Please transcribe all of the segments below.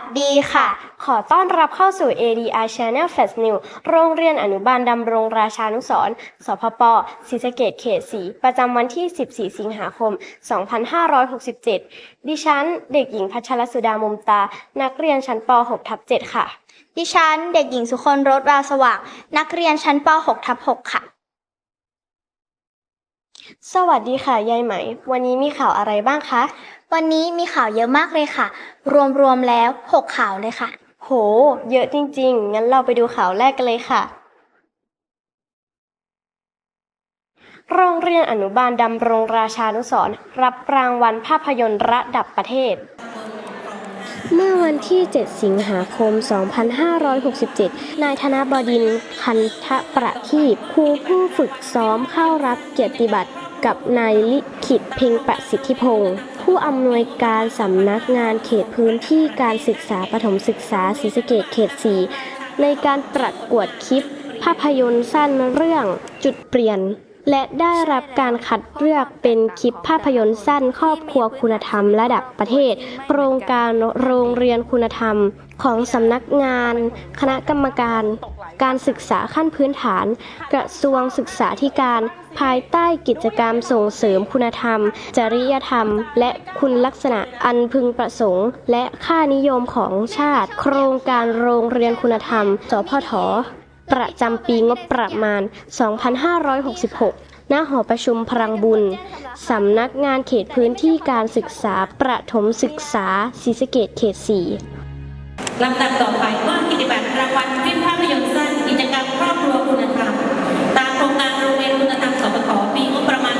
สดีค่ะ ขอต้อนรับเข้าสู่ ADR Channel Flash News โรงเรียนอนุบาลดำรงราชานุสรณ์สพปศรีสะเกดเขต4ประจำวันที่ 14 สิงหาคม 2567 ดิฉัน เด็กหญิงพัชรสุดามุมตา นักเรียนชั้นป 6 ทับ 7 ค่ะ ดิฉัน เด็กหญิงสุคนรสวาสว่าง นักเรียนชั้นป .6 ทับ 6 ค่ะ สวัสดีค่ะ ยายไหม วันนี้มีข่าวอะไรบ้างคะ วันนี้มีข่าวเยอะมากเลยค่ะ รวมๆแล้ว 6 ข่าวเลยค่ะ โห เยอะจริง ๆ งั้นเราไปดูข่าวแรกกันเลยค่ะ โรงเรียนอนุบาลดำรงราชานุสรณ์รับรางวัลภาพยนตร์ระดับประเทศเมื่อวันที่ 7 สิงหาคม 2567 นายธนบดินทร์คันทประทีปครูผู้ฝึกซ้อมเข้ารับเกียรติบัตรกับนายลิขิตเพ็งประสิทธิพงศ์ ผู้อำนวยการสำนักงานเขตพื้นที่การศึกษาประถมศึกษาศรีสะเกดเขต 4 ในการประกวดคลิป ภาพยนตร์สั้นเรื่องจุดเปลี่ยน และได้รับการคัดเลือกเป็นคลิปภาพยนตร์สั้นครอบครัวคุณธรรมระดับประเทศ โครงการโรงเรียนคุณธรรมของสำนักงาน คณะกรรมการ การศึกษาขั้นพื้นฐาน กระทรวงศึกษาธิการ ภายใต้กิจกรรมส่งเสริมคุณธรรม จริยธรรม และคุณลักษณะอันพึงประสงค์ และค่านิยมของชาติ โครงการโรงเรียนคุณธรรม สพท ประจำปีงบประมาณ 2566ณหอประชุมพลังบุญ สำนักงานเขตพื้นที่การศึกษาประถมศึกษาศรีสะเกดเขต 4 ลำดับต่อไปมอบกิจบัตรรางวัลคลิปภาพยนตร์รมครอบครัวคุณธรรม ตาม โครงการโรงเรียนคุณธรรมสปทปีงบประมาณ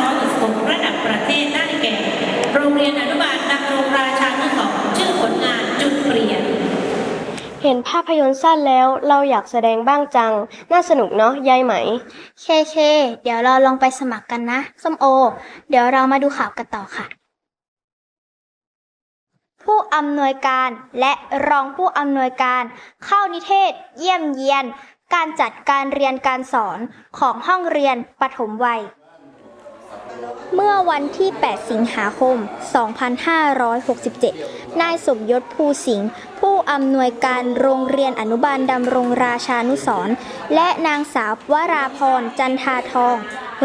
2566ระดับประเทศได้แก่ โรงเรียนอนุบาลดำรงราชานุสรณ์ชื่อผลงานจุดเปลี่ยน เห็นภาพยนตร์สั้นแล้วเราอยากแสดงบ้างจัง น่าสนุกเนาะยายไหม เคเค เดี๋ยวเราลองไปสมัครกันนะส้มโอ เดี๋ยวเรามาดูข่าวกันต่อค่ะ ผู้อำนวยการและรองผู้อำนวยการ เข้านิเทศ เยี่ยมเยียน การจัดการเรียนการสอนของห้องเรียนปฐมวัย เมื่อวันที่ 8 สิงหาคม 2567 นายสมยศภูสิงห์ผู้อำนวยการโรงเรียนอนุบาลดำรงราชานุสรและนางสาววราพรจันทาทอง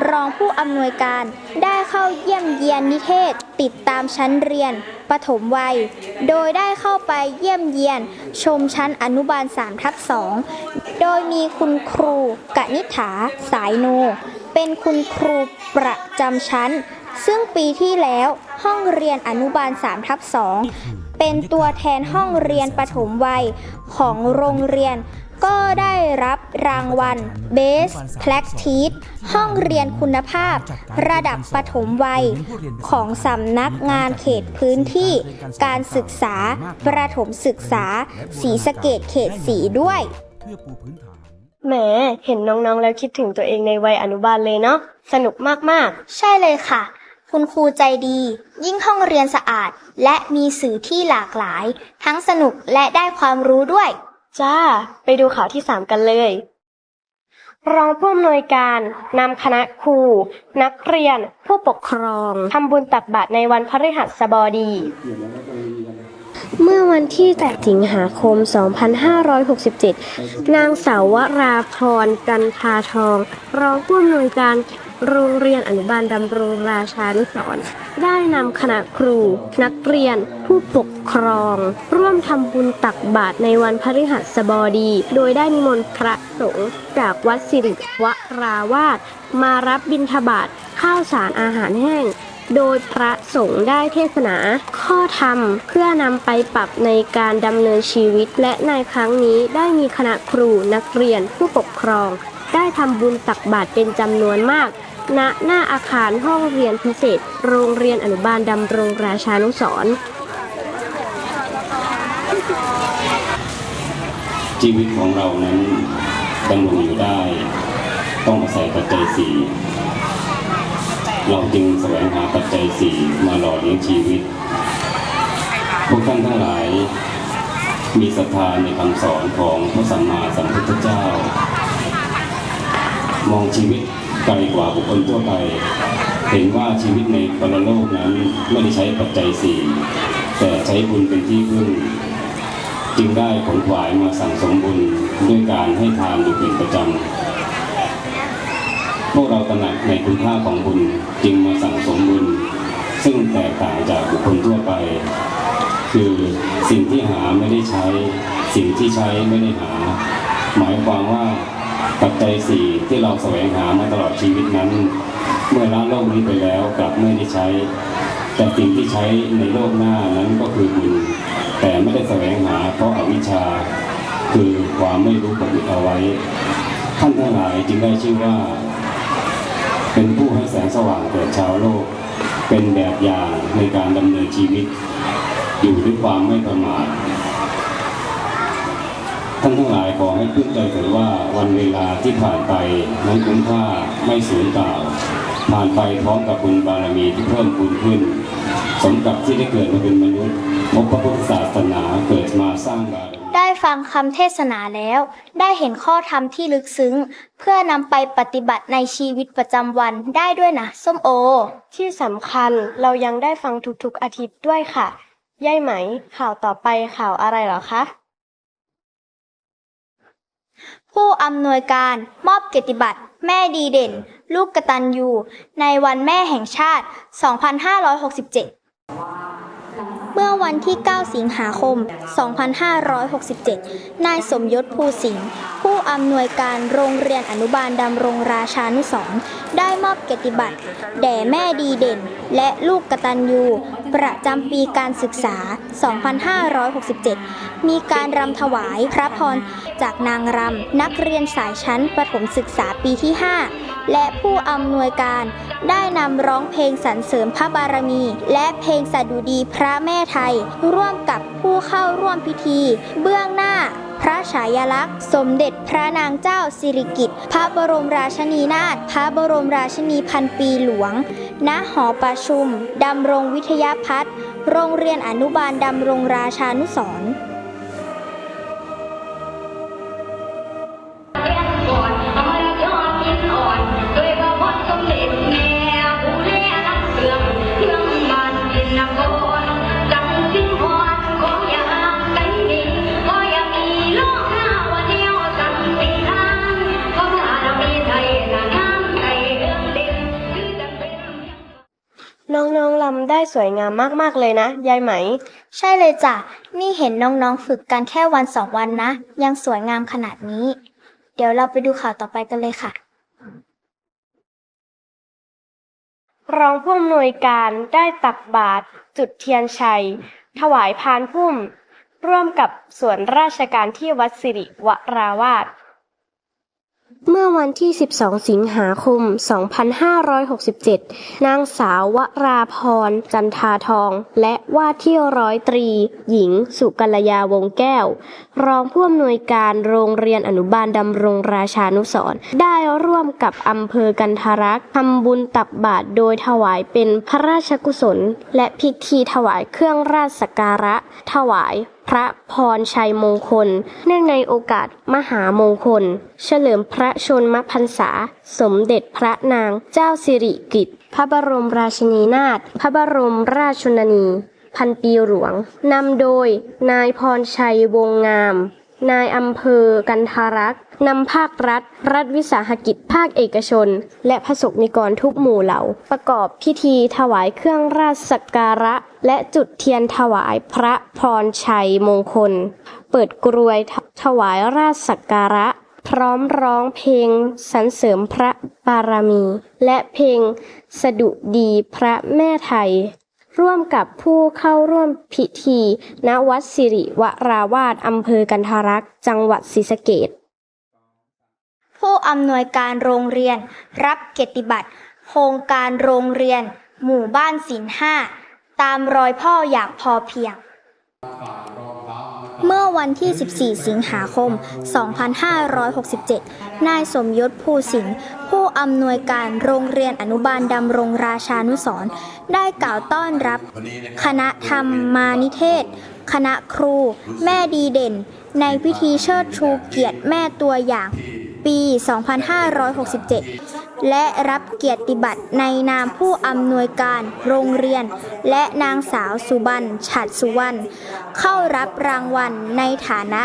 รองผู้อำนวยการได้เข้าเยี่ยมเยียนนิเทศติดตามชั้นเรียนปฐมวัย โดยได้เข้าไปเยี่ยมเยียนชมชั้นอนุบาล3ทับ2 โดยมีคุณครูกนิษฐาสายโน เป็นคุณครูประจำชั้น ซึ่งปีที่แล้วห้องเรียนอนุบาล3ทับ2เป็นตัวแทนห้องเรียนปฐมวัยของโรงเรียน ก็ได้รับรางวัล Best Practice ห้องเรียนคุณภาพ ระดับปฐมวัย ของสำนักงานเขตพื้นที่ การศึกษาประถมศึกษาศรีสะเกดเขตสีด้วย พื่อปูพื้นฐาน แหม เห็นน้องๆ แล้วคิดถึงตัวเองในวัยอนุบาลเลยเนาะ สนุกมากใช่เลยค่ะ คุณครูใจดี ยิ่งห้องเรียนสะอาด และมีสื่อที่หลากหลาย ทั้งสนุกและได้ความรู้ด้วย ๆ จ้า ไปดูข่าวที่3กันเลย รองผู้อำนวยการนำคณะครู นักเรียน ผู้ปกครองทำบุญตักบาตรในวันพฤหัสบดี เมื่อวันที่8สิงหาคม 2567 นางสาววราพรกันทาทอง รองผู้อำนวยการโรงเรียนอนุบาลดำรงราชานุสรณ์ได้นำคณะครู นักเรียน ผู้ปกครอง ร่วมทำบุญตักบาตรในวันพฤหัสบดี โดยได้นิมนต์พระสงฆ์จากวัดสิริวราวาสมารับบิณฑบาตข้าวสารอาหารแห้ง โดยพระสงฆ์ได้เทศนา ข้อธรรมเพื่อนำไปปรับในการดำเนินชีวิต และในครั้งนี้ได้มีคณะครูนักเรียนผู้ปกครอง ได้ทำบุญตักบาตรเป็นจำนวนมากณหน้าอาคารห้องเรียนพิเศษ โรงเรียนอนุบาลดำรงราชานุสรณ์ชีวิตของเรานั้นดำรงอยู่ได้ ต้องอาศัยปัจจัยสี่ เราจึงแสวงหาปัจจัยสี่มาหล่อเลี้ยงชีวิต พวกท่านทั้งหลายมีศรัทธาในคำสอนของพระสัมมาสัมพุทธเจ้า มองชีวิตไกลกว่าบุคคลทั่วไป เห็นว่าชีวิตในปรโลกนั้นไม่ได้ใช้ปัจจัยสี่แต่ใช้บุญเป็นที่พึ่ง จึงได้ขนขวายมาสั่งสมบุญด้วยการให้ทานอยู่เป็นประจำ พวกเราตระหนักในคุณค่าของบุญจึงมาสั่งสมบุญ ซึ่งแตกต่างจากบุคคลทั่วไป คือสิ่งที่หาไม่ได้ใช้ สิ่งที่ใช้ไม่ได้หา หมายความว่าปัจจัยสี่ที่เราแสวงหามาตลอดชีวิตนั้น เมื่อละโลกนี้ไปแล้วกลับไม่ได้ใช้ แต่สิ่งที่ใช้ในโลกหน้านั้นก็คือบุญแต่ไม่ได้แสวงหาเพราะอาวิชชา คือความไม่รู้ปกปิดเอาไว้ ท่านทั้งหลายจึงได้ชื่อว่า เป็นผู้ให้แสงสว่างแก่ชาวโลก เป็นแบบอย่างในการดำเนินชีวิต อยู่ด้วยความไม่ประมาทท่านทั้งหลายขอให้พึ่งใจเถิดว่าวันเวลาที่ผ่านไปนั้นคุ้มค่าไม่สูญเปล่า ผ่านไปพร้อมกับบุญบารมีที่เพิ่มพูนขึ้น สมกับที่ได้เกิดมาเป็นมนุษย์พบพระพุทธศาสนาเกิดมาสร้างบารมี ฟังคำเทศนาแล้ว ได้เห็นข้อธรรมที่ลึกซึ้ง เพื่อนำไปปฏิบัติในชีวิตประจำวันได้ด้วยนะส้มโอ ที่สำคัญเรายังได้ฟังทุกๆอาทิตย์ด้วยค่ะย่ายไหม ข่าวต่อไปข่าวอะไรเหรอคะ ผู้อำนวยการมอบเกียรติบัตร แม่ดีเด่น ลูกกตัญญูในวันแม่แห่งชาติ 2567 เมื่อวันที่ 9 สิงหาคม 2567 นายสมยศภูสิงห์ผู้อำนวยการโรงเรียนอนุบาลดำรงราชานุสรได้มอบเกียรติบัตร แด่แม่ดีเด่น และลูกกตัญญู ประจำปีการศึกษา 2567 มีการรำถวายพระพรจากนางรำนักเรียนสายชั้นประถมศึกษาปีที่ 5 และผู้อำนวยการได้นำร้องเพลงสรรเสริมพระบารมี และเพลงสดุดีพระแม่ไทย ร่วมกับผู้เข้าร่วมพิธี เบื้องหน้า พระฉายาลักษณ์ สมเด็จพระนางเจ้าสิริกิติ์พระบรมราชินีนาถพระบรมราชินีพันปีหลวง ณหอประชุม ดำรงวิทยาพัฒน์โรงเรียนอนุบาลดำรงราชานุสรณ์ สวยงามมากๆเลยนะ ยายไหม ใช่เลยจ้ะ นี่เห็นน้องๆฝึกกันแค่วันสองวันนะ ยังสวยงามขนาดนี้ เดี๋ยวเราไปดูข่าวต่อไปกันเลยค่ะ รองผู้อำนวยการได้ตักบาตรจุดเทียนชัย ถวายพานพุ่ม ร่วมกับส่วนราชการที่วัดสิริวราวาส เมื่อวันที่ 12 สิงหาคม 2567 นางสาววราพร จันทาทอง และว่าที่ร้อยตรี หญิง สุกัลยาวงแก้ว รองผู้อำนวยการโรงเรียนอนุบาลดำรงราชานุสรได้ร่วมกับอำเภอกันทารักษ์ทำบุญตักบาตรโดยถวายเป็นพระราชกุศล และพิธีถวายเครื่องราชสักการะ ถวาย พระพรชัยมงคล เนื่องในโอกาสมหามงคล เฉลิมพระชนมพรรษา สมเด็จพระนางเจ้าสิริกิติ์พระบรมราชินีนาถพระบรมราชชนนี พันปีหลวง นำโดย นายพรชัยวงงาม นายอำเภอกันทารักษ์ นำภาครัฐ รัฐวิสาหกิจภาคเอกชน และพระสงฆ์นิกรทุกหมู่เหล่า ประกอบพิธีถวายเครื่องราชสักการะ และจุดเทียนถวายพระพรชัยมงคล เปิดกรวยถวายราชสักการะ พร้อมร้องเพลงสรรเสริมพระบารมี และเพลงสดุดีพระแม่ไทยร่วมกับผู้เข้าร่วมพิธี ณ วัดสิริวราวาสอำเภอกันทารักษ์จังหวัดศรีสะเกษ ผู้อำนวยการโรงเรียน รับเกียรติบัตร โครงการโรงเรียน หมู่บ้านศิลห้า ตามรอยพ่ออย่างพอเพียง เมื่อวันที่ 14 สิงหาคม 2567 นายสมยศภูสิงห์ผู้อำนวยการโรงเรียนอนุบาลดำรงราชานุสรณ์ได้กล่าวต้อนรับ คณะธรรมานิเทศ คณะครู แม่ดีเด่น ในพิธีเชิดชูเกียรติแม่ตัวอย่าง ปี 2567 และรับเกียรติบัตรในนามผู้อำนวยการโรงเรียน และนางสาวสุบันฉัดสุวรรณเข้ารับรางวัลในฐานะ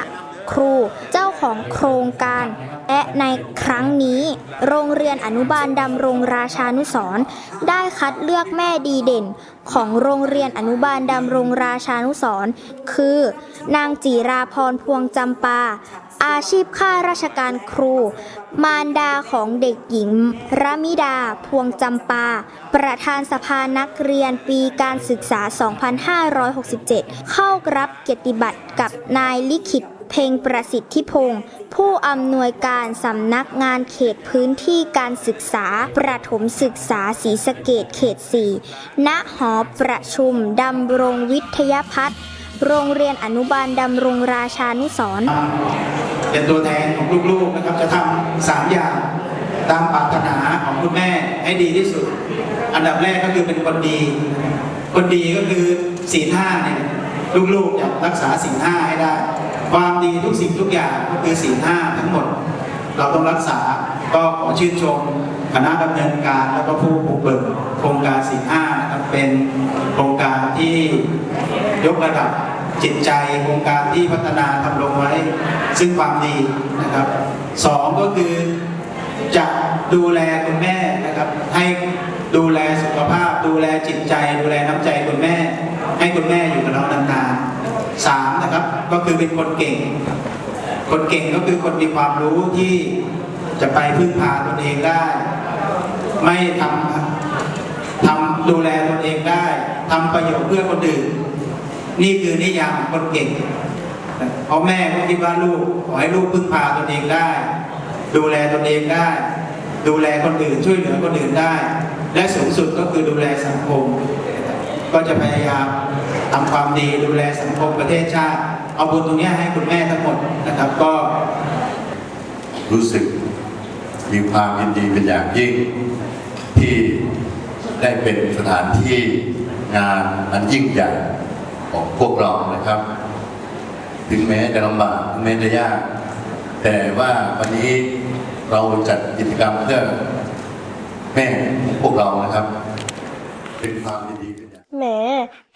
ครูเจ้าของโครงการ และในครั้งนี้ โรงเรียนอนุบาลดำรงราชานุสรได้คัดเลือกแม่ดีเด่น ของโรงเรียนอนุบาลดำรงราชานุสรคือ นางจีราพรพวงจำปา อาชีพข้าราชการครู มารดาของเด็กหญิงระมิดา พวงจำปา ประธานสภานักเรียนปีการศึกษา 2567 เข้ารับเกียรติบัตรกับนายลิขิตเพ็งประสิทธิพงศ์ผู้อำนวยการสำนักงานเขตพื้นที่การศึกษา ประถมศึกษาศรีสะเกดเขต 4 ณ หอประชุมดำรงวิทยพัฒน์โรงเรียนอนุบาลดำรงราชานุสรณ์ เป็นตัวแทนของลูกๆนะครับ จะทำสามอย่างตามปรารถนาของคุณแม่ให้ดีที่สุด อันดับแรกก็คือเป็นคนดี คนดีก็คือศีลห้าเนี่ยลูกๆจะรักษาศีลห้าให้ได้ ความดีทุกสิ่งทุกอย่างก็คือศีลห้าทั้งหมด เราต้องรักษาก็ขอชื่นชมคณะดำเนินการแล้วก็ผู้บุกเบิกโครงการศีลห้านะครับเป็นโครงการที่ยกระดับ จิตใจโครงการที่พัฒนาทำลงไว้ ซึ่งความดีนะครับสองก็คือจะดูแลคุณแม่นะครับ ให้ดูแลสุขภาพ ดูแลจิตใจ ดูแลน้ำใจคุณแม่ ให้คุณแม่อยู่กับเรานานๆสามนะครับก็คือเป็นคนเก่ง คนเก่งก็คือคนมีความรู้ที่จะไปพึ่งพาตนเองได้ ไม่ทำทำดูแลตนเองได้ทำประโยชน์เพื่อคนอื่น นี่คือนิยามของคนเก่งเพราะแม่ก็คิดว่าลูกขอให้ลูกพึ่งพาตนเองได้ ดูแลตนเองได้ ดูแลคนอื่นช่วยเหลือคนอื่นได้ และสูงสุดก็คือดูแลสังคม ก็จะพยายามทำความดีดูแลสังคมประเทศชาติ เอาบุญตรงนี้ให้คุณแม่ทั้งหมดนะครับก็ รู้สึกมีความยินดีเป็นอย่างยิ่ง ที่ได้เป็นสถานที่งานอันยิ่งใหญ่ ของพวกเรานะครับ ถึงแม้จะลำบากถึงแม้จะยาก แต่ว่าวันนี้เราจัดกิจกรรมเพื่อแม่ของพวกเรานะครับ เป็นความดีเป็นอย่างแหม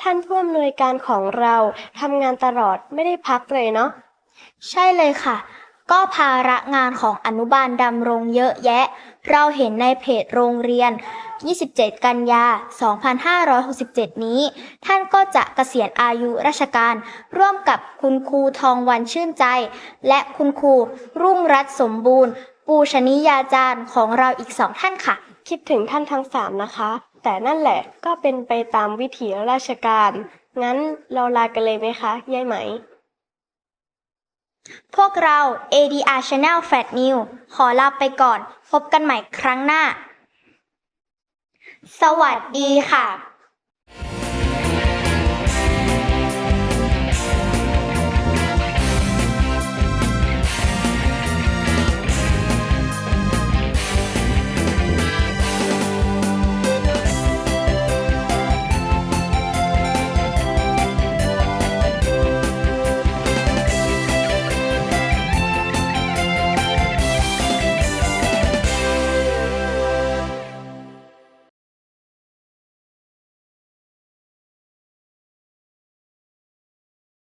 ท่านผู้อำนวยการของเราทำงานตลอดไม่ได้พักเลยเนาะ ใช่เลยค่ะ ก็ภาระงานของอนุบาลดำรงเยอะแยะ เราเห็นในเพจโรงเรียน 27 กันยา 2567 นี้ ท่านก็จะเกษียณอายุราชการ ร่วมกับคุณครูทองวันชื่นใจ และคุณครูรุ่งรัตน์สมบูรณ์ ปูชนียาจารย์ของเราอีกสองท่านค่ะ คิดถึงท่านทั้งสามนะคะ แต่นั่นแหละก็เป็นไปตามวิถีราชการ งั้นเราลากันเลยไหมคะยายไหมพวกเรา ADR Channel Fat New ขอลาไปก่อน พบกันใหม่ครั้งหน้า สวัสดีค่ะ